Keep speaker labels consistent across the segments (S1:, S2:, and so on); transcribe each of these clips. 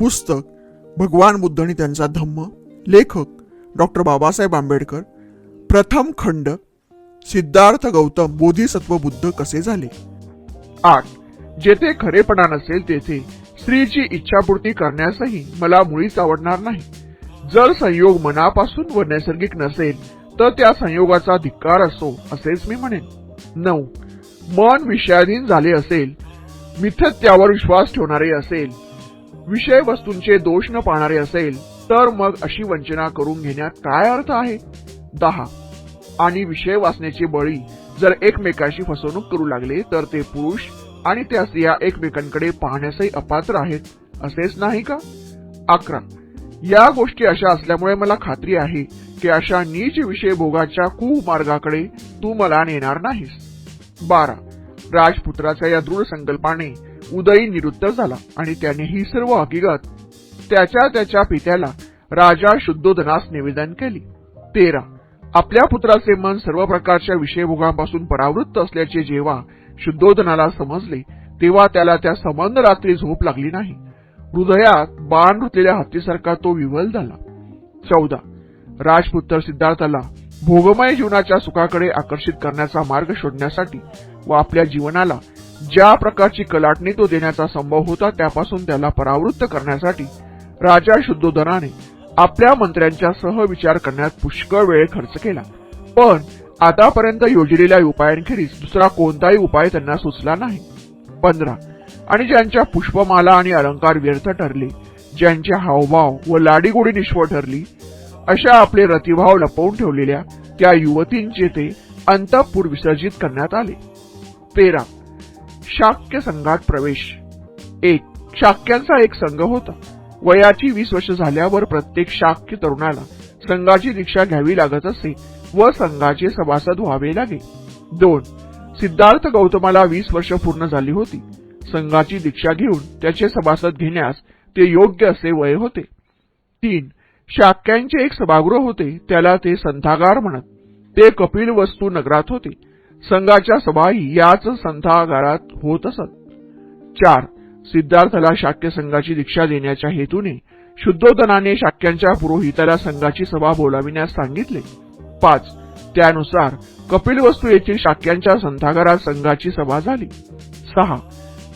S1: पुस्तक भगवान बुद्ध आणि त्यांचा धम्म लेखक डॉक्टर बाबासाहेब आंबेडकर प्रथम खंड सिद्धार्थ गौतम बोधिसत्व बुद्ध कसे झाले?
S2: आठ. जेथे खरेपणा नसेल तेथे स्त्रीची इच्छापूर्ती करण्यासही मला मुळीच आवडणार नाही. जर संयोग मनापासून व नैसर्गिक नसेल तर त्या संयोगाचा धिक्कार असो असेच मी म्हणेन. नऊ. मन विषयाधीन झाले असेल मिथत्यावर विश्वास ठेवणारे असेल विषय वस्तूंचे दोष न पाहणारे असेल तर मग अशी वंचना करून घेण्यात काय अर्थ आहे? दहा. आणि विषय वाचण्याचे बळी जर एकमेकाशी फसवणूक करू लागले तर ते पुरुष आणि त्या स्त्रिया एकमेकांकडे पाहण्यासही अपात्र आहेत असेच नाही का? अकरा. या गोष्टी अशा असल्यामुळे मला खात्री आहे की अशा नीच विषय भोगाच्या कुमार्गाकडे तू मला नेणार नाहीस. बारा. राजपुत्राच्या या दृढ संकल्पाने उदयी निवृत्त झाला आणि त्याने ही सर्व हकीकत त्याच्या त्याच्या पित्याला राजा शुद्धोधनास निवेदन केली. तेरा. आपल्या पुत्राचे मन सर्व प्रकारच्या विषयभोगांपासून परावृत्त असल्याचे जेव्हा शुद्धोधनाला समजले तेव्हा त्याला त्या संबंध रात्री झोप लागली नाही. हृदयात बाण रुतलेल्या हत्तीसारखा तो विवल झाला. चौदा. राजपुत्र सिद्धार्थाला भोगमय जीवनाच्या सुखाकडे आकर्षित करण्याचा मार्ग शोधण्यासाठी व आपल्या जीवनाला ज्या प्रकारची कलाटणी तो देण्याचा संभव होता त्यापासून त्याला परावृत्त करण्यासाठी राजा शुद्धोधनाने आपल्या मंत्र्यांच्या सह विचार करण्यात पुष्कळ वेळ खर्च केला. पण आतापर्यंत योजलेल्या उपायांखेरीज दुसरा कोणताही उपाय त्यांना सुचला नाही. पंधरा. आणि ज्यांच्या पुष्पमाला आणि अलंकार व्यर्थ ठरले ज्यांचे हावभाव व लाडीगोडी निष्फळ ठरली अशा आपले रतिभाव लपवून ठेवलेल्या त्या युवतींचे ते अंतपूर विसर्जित करण्यात आले. तेरा. शाक्य संघात प्रवेश. एक शाक्यांचा एक संघ होता. वयाची वीस वर्ष झाल्यावर प्रत्येक शाक्य तरुणाला संघाची दीक्षा घ्यावी लागत असे व संघाचे सभासद व्हावे लागे. दोन सिद्धार्थ गौतमाला वीस वर्ष पूर्ण झाली होती. संघाची दीक्षा घेऊन त्याचे सभासद घेण्यास ते योग्य असे वय होते. तीन शाक्यांचे एक सभागृह होते. त्याला ते संथागार म्हणत ते कपिल वस्तू नगरात होते. संघाच्या सभाही याच संथागारात होत असत. चार सिद्धार्थला शाक्य संघाची दीक्षा देण्याच्या हेतूने शुद्धोधनाने शाक्यांच्या पुरोहिताला संघाची सभा बोलाविण्यास सांगितले. पाच त्यानुसार कपिलवस्तू येथील शाक्यांच्या संथागारात संघाची सभा झाली. सहा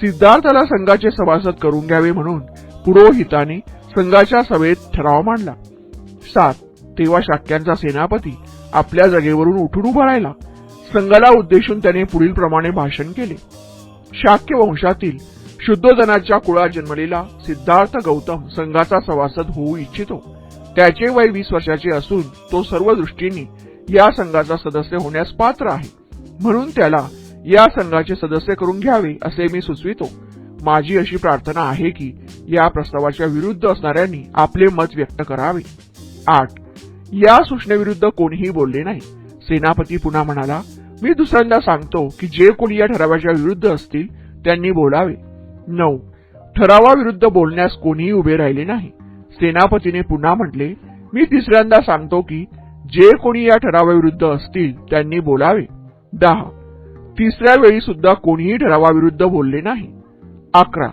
S2: सिद्धार्थाला संघाचे सभासद करून घ्यावे म्हणून पुरोहिताने संघाच्या सभेत ठराव मांडला. सात तेव्हा शाक्यांचा सेनापती आपल्या जागेवरून उठून उभा राहिला. संघाला उद्देशून त्याने पुढील प्रमाणे भाषण केले. शाक्य वंशातील शुद्धोधनाच्या कुळात जन्मलेला सिद्धार्थ गौतम संघाचा सभासद होऊ इच्छितो. त्याचे वय वीस वर्षाचे असून तो सर्व दृष्टीने या संघाचा सदस्य होण्यास पात्र आहे. म्हणून त्याला या संघाचे सदस्य करून घ्यावे असे मी सुचवितो. माझी अशी प्रार्थना आहे की या प्रस्तावाच्या विरुद्ध असणाऱ्यांनी आपले मत व्यक्त करावे. आठ. या सूचनेविरुद्ध कोणीही बोलले नाही. सेनापती पुन्हा म्हणाला मी दुसऱ्यांदा सांगतो की जे कोणी या ठरावाच्या विरुद्ध असतील त्यांनी बोलावे. नऊ. ठरावाविरुद्ध बोलण्यास कोणीही उभे राहिले नाही. सेनापतीने पुन्हा म्हटले मी तिसऱ्यांदा सांगतो की जे कोणी या ठरावाविरुद्ध असतील त्यांनी बोलावे. दहा. तिसऱ्या वेळी सुद्धा कोणीही ठरावाविरुद्ध बोलले नाही. अकरा.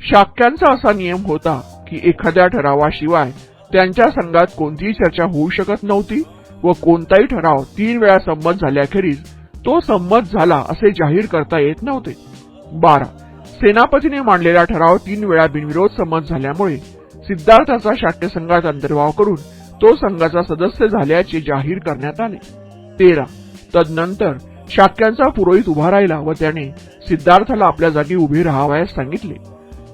S2: शाक्यांचा असा नियम होता की एखाद्या ठरावाशिवाय त्यांच्या संघात कोणतीही चर्चा होऊ शकत नव्हती. व कोणताही ठराव तीन वेळा संमत झाल्याखेरीज तो संमत झाला असे जाहीर करता येत नव्हते. बारा. सेनापतीने मांडलेला ठराव तीन वेळा बिनविरोध संमत झाल्यामुळे सिद्धार्थाचा शाक्य संघात अंतर्भाव करून तो संघाचा सदस्य झाल्याचे जाहीर करण्यात आले. तेरा. तदनंतर शाक्यांचा पुरोहित उभा राहिला व त्याने सिद्धार्थाला आपल्या जागी उभे राहावयास सांगितले.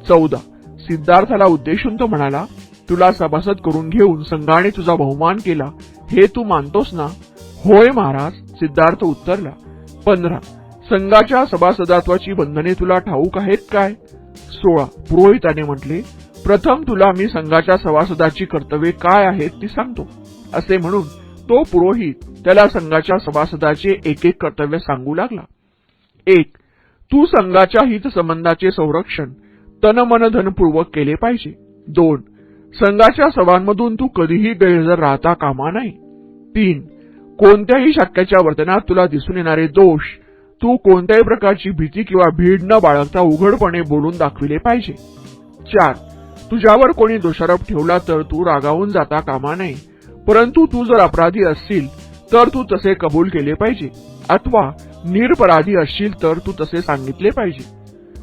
S2: चौदा. सिद्धार्थाला उद्देशून तो म्हणाला तुला सभासद करून घेऊन संघाने तुझा बहुमान केला हे तू मानतोस ना? होय महाराज सिद्धार्थ उत्तरला. पंधरा संघाच्या सभासदत्वाची बंधने तुला ठाऊक आहेत काय? सोळा पुरोहिताने म्हटले प्रथम तुला मी संघाच्या सभासदाची कर्तव्ये काय आहेत ती सांगतो. असे म्हणून तो पुरोहित त्याला संघाच्या सभासदाचे एक एक कर्तव्य सांगू लागला. एक तू संघाच्या हितसंबंधाचे संरक्षण तनमनधनपूर्वक केले पाहिजे. दोन संघाच्या सभांमधून तू कधीही गैरहजर राहता कामा नाही. तीन कोणत्याही शाक्याच्या वर्तनात तुला दिसून येणारे दोष तू कोणत्याही प्रकारची भीती किंवा भीड न बाळगता उघडपणे बोलून दाखविले पाहिजे. चार तुझ्यावर कोणी दोषारोप ठेवला तर तू रागावून जाता कामा नये परंतु तू जर अपराधी असशील तर तू तसे कबूल केले पाहिजे. अथवा निरपराधी असशील तर तू तसे सांगितले पाहिजे.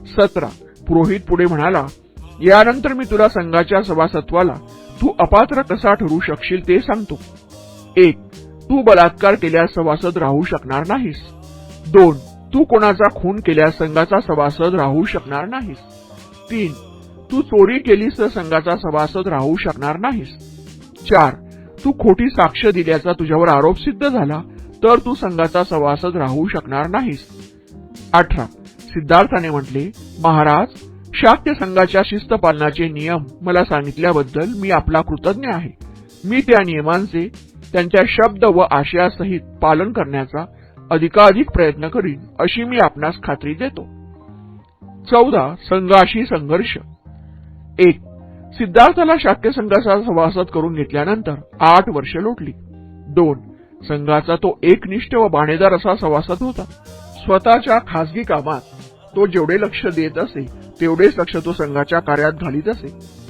S2: सतरा पुरोहित पुढे म्हणाला यानंतर मी तुला संघाच्या सभासत्वाला तू अपात्र कसा ठरू शकशील ते सांगतो. एक तू बलात्कार केल्यास सभासद राहू शकणार नाहीस. दोन तू कोणाचा खून केल्यास संघाचा सभासद राहू शकणार नाहीस. तीन तू चोरी केलीस तर संघाचा सभासद राहू शकणार नाहीस. चार तू खोटी साक्ष दिल्याचा तुझ्यावर आरोप सिद्ध झाला तर तू संघाचा सभासद राहू शकणार नाहीस. अठरा सिद्धार्थाने म्हटले महाराज शाक्य संघाच्या शिस्त पालनाचे नियम मला सांगितल्याबद्दल मी आपला कृतज्ञ आहे. मी त्या नियमांचे त्यांच्या शब्द व आशयासहित पालन करण्याचा अधिकाधिक प्रयत्न करीन अशी मी आपणास खात्री देतो. चौदा संघाशी संघर्ष. एक सिद्धार्थाला शाक्य संघाचा सभासद करून घेतल्यानंतर आठ वर्ष लोटली. दोन संघाचा तो एकनिष्ठ व बाणेदार असा सभासद होता. स्वतःच्या खासगी कामात तो जेवढे लक्ष देत असे तेवढेच लक्ष तो संघाच्या कार्यात घालीत असे.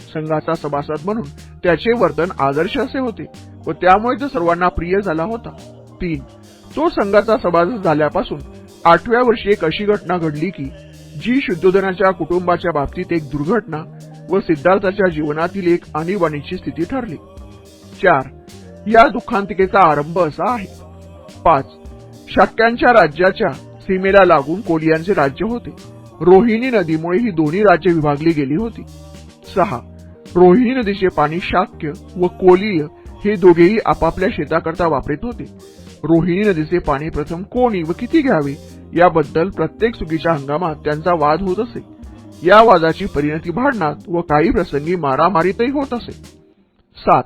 S2: संघाचा सभासद म्हणून त्याचे वर्तन आदर्श असे होते व त्यामुळे तो सर्वांना प्रिय झाला होता. तीन तो संघाचा सभासद झाल्यापासून आठव्या वर्षी एक अशी घटना घडली की जी शुद्धोधनाच्या कुटुंबाच्या बाबतीत एक दुर्घटना व सिद्धार्थाच्या जीवनातील एक आणीबाणीची स्थिती ठरली. चार या दुःखांतिकेचा आरंभ असा आहे. पाच शाक्यांच्या राज्याच्या सीमेला लागून कोलियांचे राज्य होते. रोहिणी नदीमुळे ही दोन्ही राज्य विभागली गेली होती. सहा. रोहिणी नदीचे पाणी शाक्य व कोलीय हे दोघेही आपापल्या शेताकरता वापरीत होते. रोहिणी नदीचे पाणी प्रथम कोणी व किती घ्यावे? याबद्दल प्रत्येक चुकीच्या हंगामात त्यांचा वाद होत असे. या वादाची परिणती भांडणात व काही प्रसंगी मारामारीतही होत असे. सात.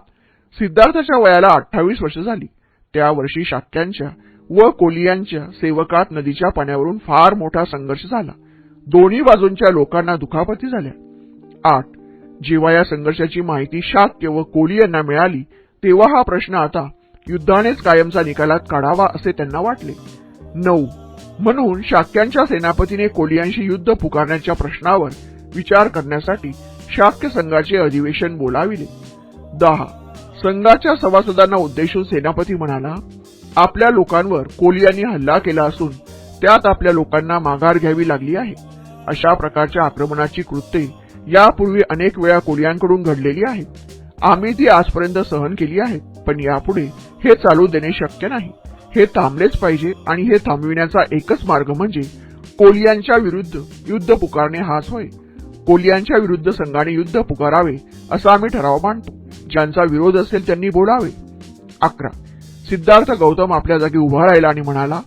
S2: सिद्धार्थाच्या वयाला अठ्ठावीस वर्ष झाली. त्या वर्षी शाक्यांच्या व कोलियांच्या सेवकात नदीच्या पाण्यावरून फार मोठा संघर्ष झाला. दोन्ही बाजूंच्या लोकांना दुखापती झाल्या. आठ जेव्हा या संघर्षाची माहिती शाक्य व कोली यांना मिळाली तेव्हा हा प्रश्न आता युद्धानेच कायमचा निकालात काढावा असे त्यांना वाटले. नऊ म्हणून शाक्यांच्या सेनापतीने कोलियांशी युद्ध पुकारण्याच्या प्रश्नावर विचार करण्यासाठी शाक्य संघाचे अधिवेशन बोलाविले. दहा संघाच्या सभासदांना उद्देशून सेनापती म्हणाला आपल्या लोकांवर कोलियांनी हल्ला केला असून त्यात आपल्या लोकांना माघार घ्यावी लागली आहे. अशा प्रकारच्या आक्रमणाची कृत्ये यापूर्वी अनेक वेळा कोरियांकडून घडलेली आहेत. आम्ही ती आजपर्यंत सहन केली आहेत पण यापुढे हे चालू देणे शक्य नाही. हे थांबलेच पाहिजे आणि हे थांबविण्याचा एकच मार्ग म्हणजे कोलियांच्या विरुद्ध युद्ध पुकारणे हाच होय. कोलियांच्या विरुद्ध संघाने युद्ध पुकारावे असा आम्ही ठराव मांडतो ज्यांचा विरोध असेल त्यांनी बोलावे. अकरा. सिद्धार्थ गौतम आपल्या जागी उभा राहिला आणि म्हणाला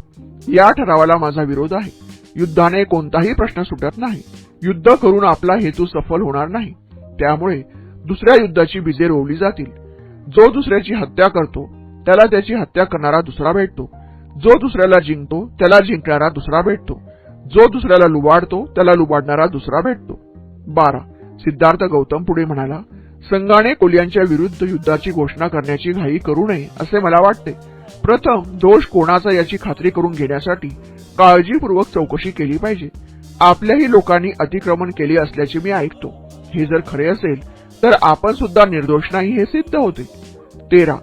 S2: या ठरावाला माझा विरोध आहे. युद्धाने कोणताही प्रश्न सुटत नाही. युद्ध करून आपला हेतू सफल होणार नाही. त्यामुळे दुसऱ्या युद्धाची बीजे रोवली जातील. जो दुसऱ्याची हत्या करतो त्याला त्याची हत्या करणारा दुसरा भेटतो. जो दुसऱ्याला जिंकतो त्याला जिंकणारा दुसरा भेटतो. जो दुसऱ्याला लुबाडतो त्याला लुबाडणारा दुसरा भेटतो. बारा. सिद्धार्थ गौतम पुढे म्हणाला संघाने कोलियांच्या विरुद्ध युद्धाची घोषणा करण्याची घाई करू नये असे मला वाटते. प्रथम दोष कोणाचा याची खात्री करून घेण्यासाठी काळजीपूर्वक चौकशी केली पाहिजे. आपल्याही लोकांनी अतिक्रमण केले असल्याचे मी ऐकतो. हे जर खरे असेल तर आपण सुद्धा निर्दोष नाही हे सिद्ध होते. तेरा.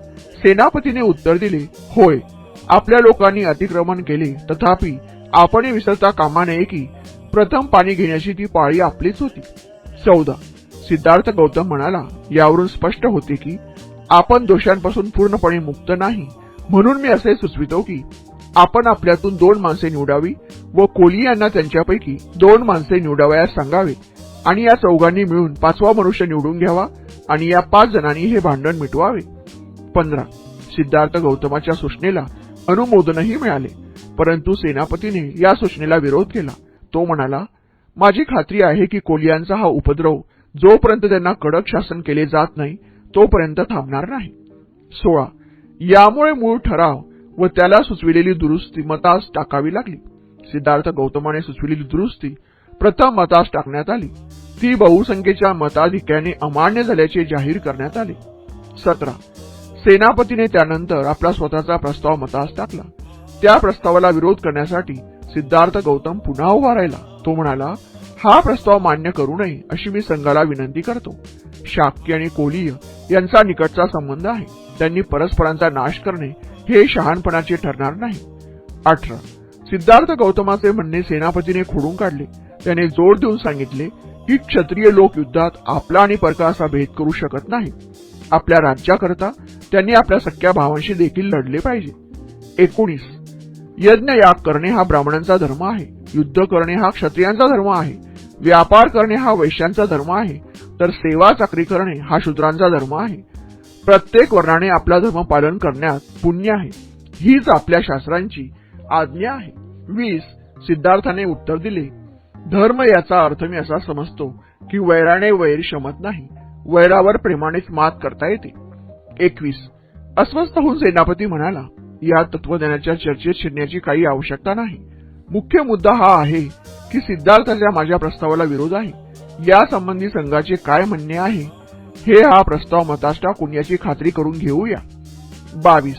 S2: सेनापतीने उत्तर दिले होय आपल्या लोकांनी अतिक्रमण केले. तथापि आपण विसरता कामा नये की प्रथम पाणी घेण्याची ती पाळी आपलीच होती. चौदा. सिद्धार्थ गौतम म्हणाला यावरून स्पष्ट होते की आपण दोषांपासून पूर्णपणे मुक्त नाही. म्हणून मी असे सुचवितो की आपण आपल्यातून दोन माणसे निवडावी व कोली यांना त्यांच्यापैकी दोन माणसे निवडावयास सांगावे आणि या चौघांनी मिळून पाचवा मनुष्य निवडून घ्यावा आणि या पाच जणांनी हे भांडण मिटवावे. पंधरा. सिद्धार्थ गौतमाच्या सूचनेला अनुमोदनही मिळाले परंतु सेनापतीने या सूचनेला विरोध केला. तो म्हणाला माझी खात्री आहे की कोलियांचा हा उपद्रव जोपर्यंत त्यांना कडक शासन केले जात नाही तोपर्यंत थांबणार नाही. सोळा. यामुळे मूळ ठराव व त्याला सुचविलेली दुरुस्ती मतास टाकावी लागली. सिद्धार्थ गौतमाने सुचविलेली दुरुस्ती प्रथम मतास टाकण्यात आली. ती बहुसंख्येच्या मताधिक्याने अमान्य झाल्याचे जाहीर करण्यात आले. सतरा. सेनापतीने त्यानंतर आपला स्वतःचा प्रस्ताव मतास टाकला. त्या प्रस्तावाला विरोध करण्यासाठी सिद्धार्थ गौतम पुन्हा उभा राहिला. तो म्हणाला हा प्रस्ताव मान्य करू नये अशी मी संघाला विनंती करतो. शाक्य आणि कोलीय यांचा निकटचा संबंध आहे. त्यांनी परस्परांचा नाश करणे हे शहाणपणाचे ठरणार नाही. अठरा. सिद्धार्थ गौतमाचे म्हणणे सेनापतीने खोडून काढले. त्याने जोर देऊन सांगितले की क्षत्रिय लोक युद्धात आपला आणि परका असा भेद करू शकत नाही आपल्या राज्याकरता त्यांनी आपल्या सख्या भावांशी देखील लढले पाहिजे. एकोणीस. यज्ञ याग करणे हा ब्राह्मणांचा धर्म आहे. युद्ध करणे हा क्षत्रियांचा धर्म आहे. व्यापार करणे हा वैश्यांचा धर्म आहे. तर सेवा चाकरी करणे हा शूद्रांचा धर्म आहे. प्रत्येक वर्णाने आपला धर्म पालन करण्यात पुण्य आहे. हीच आपल्या शास्त्रांची आज्ञा आहे. वीस सिद्धार्थाने उत्तर दिले. धर्म याचा अर्थ मी असा समजतो की वैराने वैर शमत नाही. वैरावर प्रेमानेच मात करता येते. एकवीस अस्वस्थ होऊन सेनापती म्हणाला या तत्वज्ञानाच्या चर्चेत शिरण्याची काही आवश्यकता नाही. मुख्य मुद्दा हा आहे की सिद्धार्थाच्या माझ्या प्रस्तावाला विरोध आहे. या संबंधी संघाचे काय म्हणणे आहे हे हा प्रस्ताव मतास टाकून याची खात्री करून घेऊया. बावीस.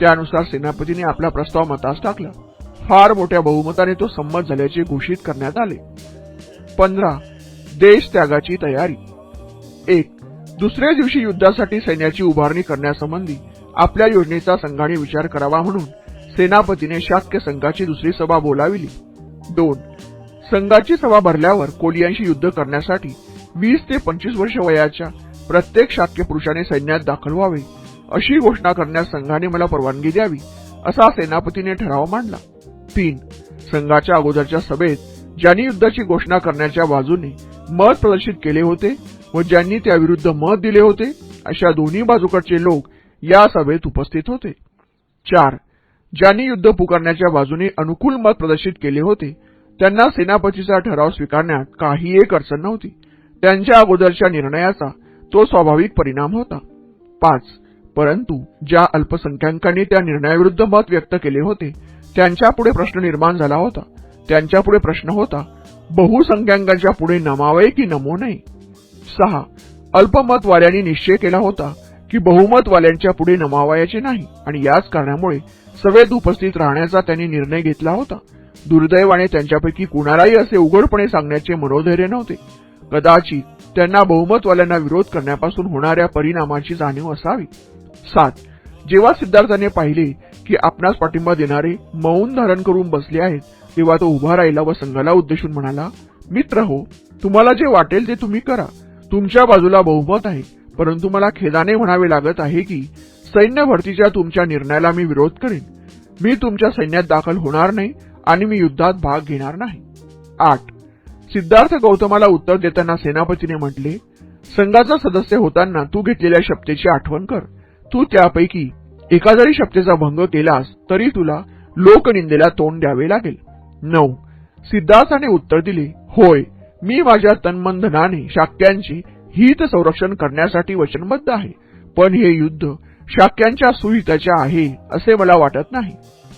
S2: त्यानुसार सेनापतीने आपला प्रस्ताव मतास टाकला. फार मोठ्या बहुमताने तो संमत झाल्याचे घोषित करण्यात आले. पंधरा. देश त्यागाची तयारी. एक. दुसऱ्या दिवशी युद्धासाठी सैन्याची उभारणी करण्यासंबंधी आपल्या योजनेचा संघाने विचार करावा म्हणून सेनापतीने शाक्य संघाची दुसरी सभा बोलाविली. दोन. संघाची सभा भरल्यावर कोलियांशी युद्ध करण्यासाठी वीस ते पंचवीस वर्ष वयाच्या प्रत्येक शाक्य पुरुषाने सैन्यात दाखल व्हावे अशी घोषणा करण्यास संघाने मला परवानगी द्यावी असा सेनापतीने ठराव मांडला. तीन संघाच्या अगोदरच्या सभेत ज्यांनी युद्धाची घोषणा करण्याच्या बाजूने मत प्रदर्शित केले होते व ज्यांनी त्याविरुद्ध मत दिले होते अशा दोन्ही बाजूकडचे लोक या सभेत उपस्थित होते. चार ज्यांनी युद्ध पुकारण्याच्या बाजूने अनुकूल मत प्रदर्शित केले होते त्यांना सेनापतीचा ठराव स्वीकारण्यात काही एक अडचण नव्हती. त्यांच्या अगोदरच्या निर्णयाचा तो स्वाभाविक परिणाम होता. पाच परंतु ज्या अल्पसंख्याकांनी त्या निर्णयाविरुद्ध मत व्यक्त केले होते त्यांच्यापुढे प्रश्न निर्माण झाला होता. त्यांच्यापुढे प्रश्न होता बहुसंख्याकांच्या पुढे नमावे की नमो नये? सहा अल्पमतवाल्यांनी निश्चय केला होता की बहुमतवाल्यांच्या पुढे नमावायचे नाही आणि याच कारणामुळे सभेत उपस्थित राहण्याचा त्यांनी निर्णय घेतला होता. दुर्दैवाने त्यांच्यापैकी कुणालाही असे उघडपणे सांगण्याचे मनोधैर्य नव्हते. कदाचित त्यांना बहुमतवाल्यांना विरोध करण्यापासून होणाऱ्या परिणामाची जाणीव असावी. सात. जेव्हा सिद्धार्थाने पाहिले की आपणास पाठिंबा देणारे मौन धारण करून बसले आहेत तेव्हा तो उभा राहिला व संघाला उद्देशून म्हणाला मित्र हो तुम्हाला जे वाटेल ते तुम्ही करा. तुमच्या बाजूला बहुमत आहे परंतु मला खेदाने म्हणावे लागत आहे की सैन्य भरतीच्या तुमच्या निर्णयाला मी विरोध करेन. मी तुमच्या सैन्यात दाखल होणार नाही आणि मी युद्धात भाग घेणार नाही. आठ. सिद्धार्थ गौतमाला उत्तर देताना सेनापतीने म्हटले संघाचा सदस्य होताना तू घेतलेल्या शपथेची आठवण कर. तू त्यापैकी एका जरी शपथेचा भंग केलास तरी तुला लोकनिंदेला तोंड द्यावे लागेल. नऊ. सिद्धार्थाने उत्तर दिले होय मी माझ्या तन्मंधनाने शाक्यांचे हित संरक्षण करण्यासाठी वचनबद्ध आहे पण हे युद्ध शाक्यांच्या सुहिताचे आहे असे मला वाटत नाही.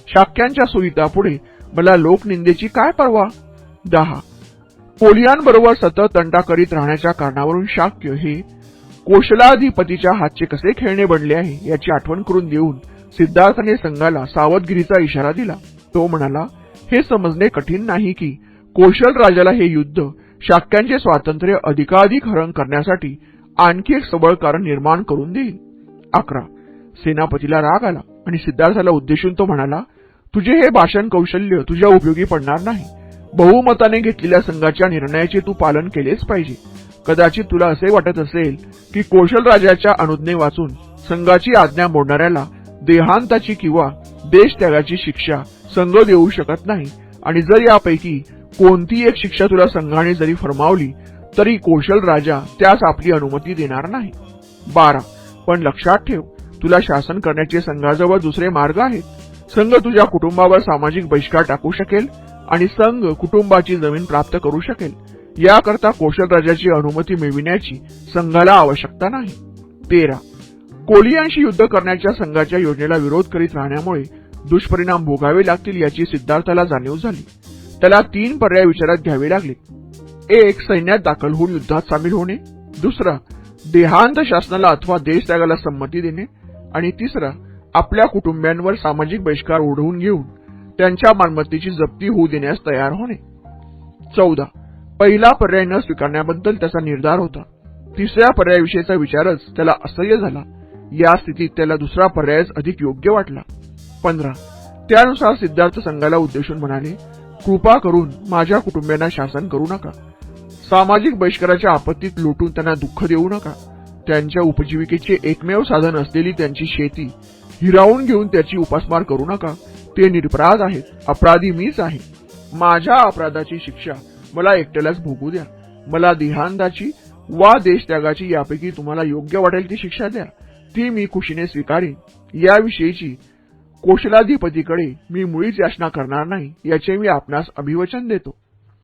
S2: शाक्यांच्या सुहितापुढे मला लोकनिंदेची काय पर्वा? दहा. कोलियांबरोबर सतत तंटा करीत राहण्याच्या कारणावरून शाक्य हे कोशलाधिपतीच्या हातचे कसे खेळणे बनले आहे याची आठवण करून देऊन सिद्धार्थने संघाला सावधगिरीचा इशारा दिला. तो म्हणाला हे समजणे कठीण नाही की कौशल राजाला हे युद्ध शाक्यांचे स्वातंत्र्य अधिकाधिक हरण करण्यासाठी आणखी एक सबळ कारण निर्माण करून देईल. अकरा. सेनापतीला राग आला आणि सिद्धार्थाला उद्देशून तो म्हणाला तुझे हे भाषण कौशल्य तुझ्या उपयोगी पडणार नाही. बहुमताने घेतलेल्या संघाच्या निर्णयाचे तू पालन केलेच पाहिजे. कदाचित तुला असे वाटत असेल की कौशल राजाच्या अनुज्ञे वाचून संघाची आज्ञा मोडणाऱ्याला देहांताची किंवा देश त्यागाची शिक्षा संघ देऊ शकत नाही. आणि जर यापैकी कोणती एक शिक्षा तुला संघाने जरी फरमावली तरी कौशल राजा त्यास आपली अनुमती देणार नाही. बारा. पण लक्षात ठेव तुला शासन करण्याचे संघाजवळ दुसरे मार्ग आहेत. संघ तुझ्या कुटुंबावर सामाजिक बहिष्कार टाकू शकेल आणि संघ कुटुंबाची जमीन प्राप्त करू शकेल. याकरता कौशल राजाची अनुमती मिळविण्याची संघाला आवश्यकता नाही. तेरा. कोलियांशी युद्ध करण्याच्या संघाच्या योजनेला विरोध करीत राहण्यामुळे दुष्परिणाम भोगावे लागतील याची सिद्धार्थाला जाणीव झाली. त्याला तीन पर्याय विचारात घ्यावे लागले. एक सैन्यात दाखल होऊन युद्धात सामील होणे. दुसरा देहांत शासनाला अथवा देश त्यागाला संमती देणे. आणि तिसरा आपल्या कुटुंबियांवर सामाजिक बहिष्कार ओढवून घेऊन त्यांच्या मालमत्तेची जप्ती होऊ देण्यास तयार होणे. चौदा. पहिला पर्याय न स्वीकारण्याबद्दल त्याचा निर्धार होता. तिसऱ्या पर्यायाविषयीचा विचारच त्याला असह्य झाला. या स्थितीत त्याला दुसरा पर्यायच अधिक योग्य वाटला. पंधरा. त्यानुसार सिद्धार्थ संघाला उद्देशून म्हणाले कृपा करून माझ्या कुटुंबियांना शासन करू नका. सामाजिक बहिष्काराच्या आपत्तीत लुटून त्यांना दुःख देऊ नका. त्यांच्या उपजीविकेचे एकमेव साधन असलेली त्यांची शेती हिरावून घेऊन त्याची उपासमार करू नका. ते निरपराध आहेत. अपराधी मीच आहे. माझ्या अपराधाची शिक्षा मला एकट्यालाच भोगू द्या. मला देहांताची वा देशत्यागाची यापैकी तुम्हाला योग्य वाटेल ती शिक्षा द्या. ती मी खुशीने स्वीकारेन. याविषयीची कोशलाधिपतीकडे मी मुळीच याचना करणार नाही याचे मी आपणास अभिवचन देतो.